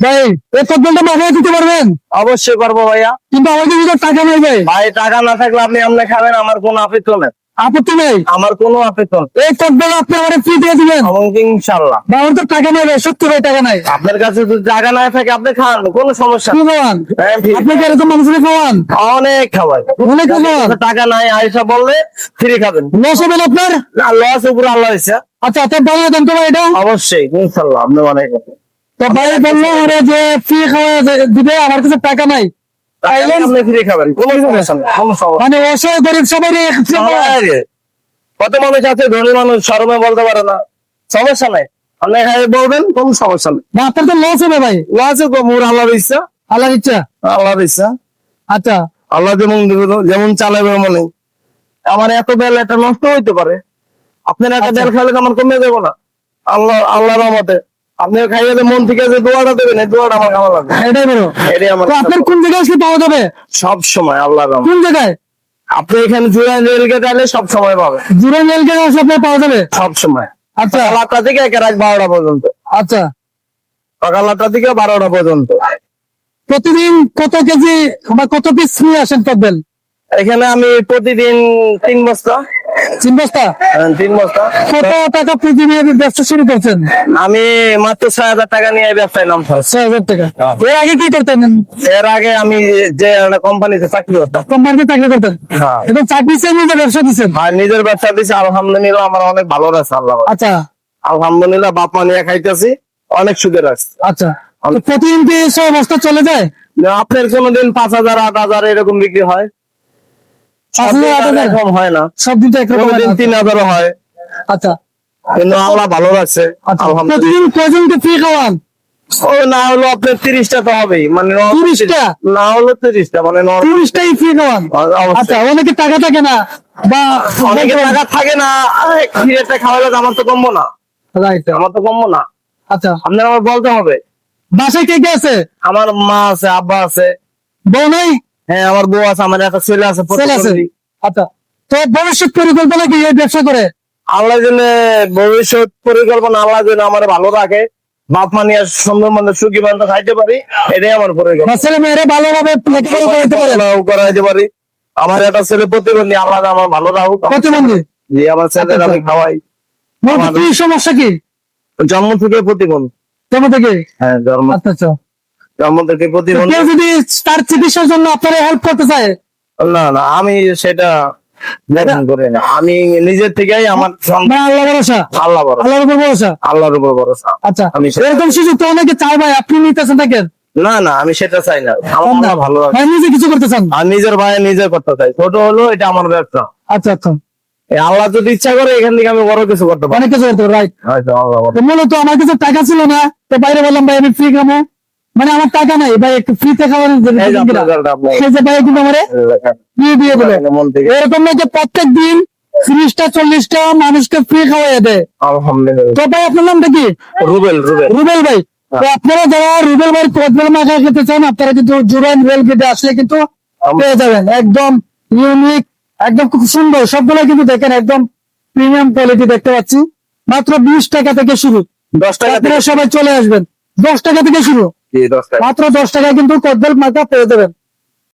ভাই এই কদবেলটা মাথায় দিতে পারবেন। অবশ্যই করব ভাইয়া। কিন্তু যদি টাকা নেই ভাই। ভাই টাকা না থাকলে আপনি খাবেন আমার কোনো আপত্তি নেই। আপত্তি নেই? আমার কোনো আপত্তি এই কদবেল আপনি আমার ফ্রি দিয়ে দিবেন। ইনশাল্লাহ। বা আমার তো টাকা নেই ভাই সত্যি ভাই টাকা নাই। আপনার কাছে যদি টাকা না থাকে আপনি খান কোনো সমস্যা কি নেই। খাওয়ান হ্যাঁ, ঠিক। আপনি কি এরকম মানুষের খাওয়ান অনেক খাবার। অনেক টাকা নাই আয়সা বললে ফ্রি খাবেন। লস হবে আপনার? না লস উপরে আল্লাহ ইচ্ছা আচ্ছা আপনার ভালো দেন তো ভাই এটা। অবশ্যই ইনশাল্লাহ আপনি অনেক তো ভাই বলল আরে যে ফ্রি খাওয়া দিবে আমার কাছে টাকা নাই। মানে অসহায় গরিব সবাই কত মানুষ আছে ধনী মানুষ শরমে বলতে পারে না। সমস্যা নাই। আপনি বলবেন কোন সমস্যা নেই। না আপনার তো লস হবে ভাই। লস মোর আল্লাহর ইচ্ছা। আল্লাহর ইচ্ছা? আল্লাহর ইচ্ছা। আচ্ছা। আল্লাহ যেমন যেমন চালাবে মনে আমার এত বেল এটা নষ্ট হইতে পারে। আপনার একটা বেল খাইলে তো আমার কমে যাব না। আল্লাহ আল্লাহর রহমতে। আপনি খাইয়ে মন থেকে যে দোয়াটা দেবেন এই দোয়াটা আমার লাগবে। এটাই বলো। এটাই আমার আপনার কোন জায়গায় পাওয়া যাবে? সব সময় কোন জায়গায়? আপনি এখানে রেলকে চাইলে সব সময় পাবে জুরান রেলগেট আসলে আপনার পাওয়া যাবে? সব সময়। আচ্ছা। সকাল আটটা থেকে একে রাত বারোটা পর্যন্ত। আচ্ছা। সকাল আটটা থেকে বারোটা পর্যন্ত। প্রতিদিন কত কেজি বা কত পিস নিয়ে আসেন এখানে আমি প্রতিদিন তিন বস্তা। তিন বস্তা? হ্যাঁ, তিন বস্তা। কত টাকা নিয়ে ব্যবসা শুরু করছেন? আমি মাত্র ছয় হাজার টাকা নিয়ে ব্যবসায় নাম ছয় হাজার টাকা। এর আগে কি করতেন? এর আগে আমি যে কোম্পানিতে চাকরি করতাম। কোম্পানিতে চাকরি করতেন? হ্যাঁ। এবং চাকরি ছেড়ে নিজে ব্যবসা দিচ্ছেন? নিজের ব্যবসা দিছি আলহামদুলিল্লাহ আমার অনেক ভালো আছে আল্লাহ আচ্ছা। আলহামদুলিল্লাহ বাপ মা নিয়ে খাইতেছি অনেক সুদের আছে আচ্ছা। প্রতিদিন কি ছয় বস্তা চলে যায়? আপনার কোনোদিন পাঁচ হাজার আট হাজার এরকম বিক্রি হয়? হয় না। তো একরকম হয়। তিন হাজারও হয়। আচ্ছা। কিন্তু আল্লাহ ভালো রাখছে আচ্ছা। আলহামদুলিল্লাহ। কয়জনকে ফ্রি খাওয়ান? ও না হলো আপনার তিরিশটা তো হবেই মানে normal 30 না হলো তিরিশটা মানে তিরিশটাই ফ্রি খাওয়ান? অবশ্যই। আচ্ছা অনেকে টাকা থাকে না বা অনেকে টাকা থাকে না ক্ষীরেরটা খাওয়ালে আমার তো কমবো না। রাইট আমার তো কমবো না। আচ্ছা। আপনার আমার বলতে হবে। বাসায় কে কে আছে? আমার মা আছে আব্বা আছে। বউ নাই? হ্যাঁ আমার বউ আছে আমার একটা ছেলে আছে ছেলে আছে। আচ্ছা তো ভবিষ্যৎ পরিকল্পনা কি এই ব্যবসা করে? আল্লাহ যেন ভবিষ্যৎ পরিকল্পনা আল্লাহ যেন আমার ভালো রাখে বাপ মা নিয়ে সুন্দর মন্দ সুখী মন্দ খাইতে পারি এটাই আমার পরিকল্পনা। ছেলে মেয়েরা ভালোভাবে লেখাপড়া করতে পারে? করাইতে পারি। আমার একটা ছেলে প্রতিবন্ধী আল্লাহ আমার ভালো রাখুক প্রতিবন্ধী? যে আমার ছেলের আমি খাওয়াই। সমস্যা কি? জন্ম থেকে প্রতিবন্ধী। কেমন থেকে? হ্যাঁ জন্ম। আচ্ছা। কেউ যদি তার চিকিৎসার জন্য আপনারা হেল্প করতে চায়? না না আমি সেটা আমি নিজের থেকেই আমার মানে আল্লাহ ভরসা? আল্লাহ আল্লাহর উপর ভরসা? আল্লাহর উপর ভরসা। আচ্ছা আমি এরকম সুযোগ তো অনেকে ভাই আপনি নিতেছেন না না আমি সেটা চাই না। আমার ভালো লাগে নিজে কিছু করতে চান? আর নিজের ভাই নিজে করতে চাই ছোট হলো এটা আমার ব্যবসা। আচ্ছা আচ্ছা। এই আল্লাহ যদি ইচ্ছা করে এখান থেকে আমি বড় কিছু করতে পারি। অনেক কিছু করতে রাইট হয়তো আল্লাহ মূলত আমার কাছে টাকা ছিল না তো বাইরে বললাম ভাই আমি ফ্রি খাব মানে আমার টাকা নাই ভাই একটু ফ্রিতে খাওয়ার যে ভাই কিন্তু আমার? দিয়ে দিয়ে এরকম না যে প্রত্যেক দিন ত্রিশটা চল্লিশটা মানুষকে ফ্রি খাওয়াই দেয়। আলহামদুলিল্লাহ। তো ভাই আপনার নামটা কি? রুবেল রুবেল। রুবেল ভাই। তো আপনারা যারা রুবেল ভাই কোদবেল মাখা খেতে চান আপনারা কিন্তু জুরাইন রেল গেটে আসলে কিন্তু পেয়ে যাবেন। একদম ইউনিক একদম খুব সুন্দর। সবগুলো কিন্তু দেখেন একদম প্রিমিয়াম কোয়ালিটি দেখতে পাচ্ছি। মাত্র বিশ টাকা থেকে শুরু। দশ টাকা সবাই চলে আসবেন। দশ টাকা থেকে শুরু। মাত্র দশ টাকা কিন্তু কদবেল মাথা পেয়ে যাবেন।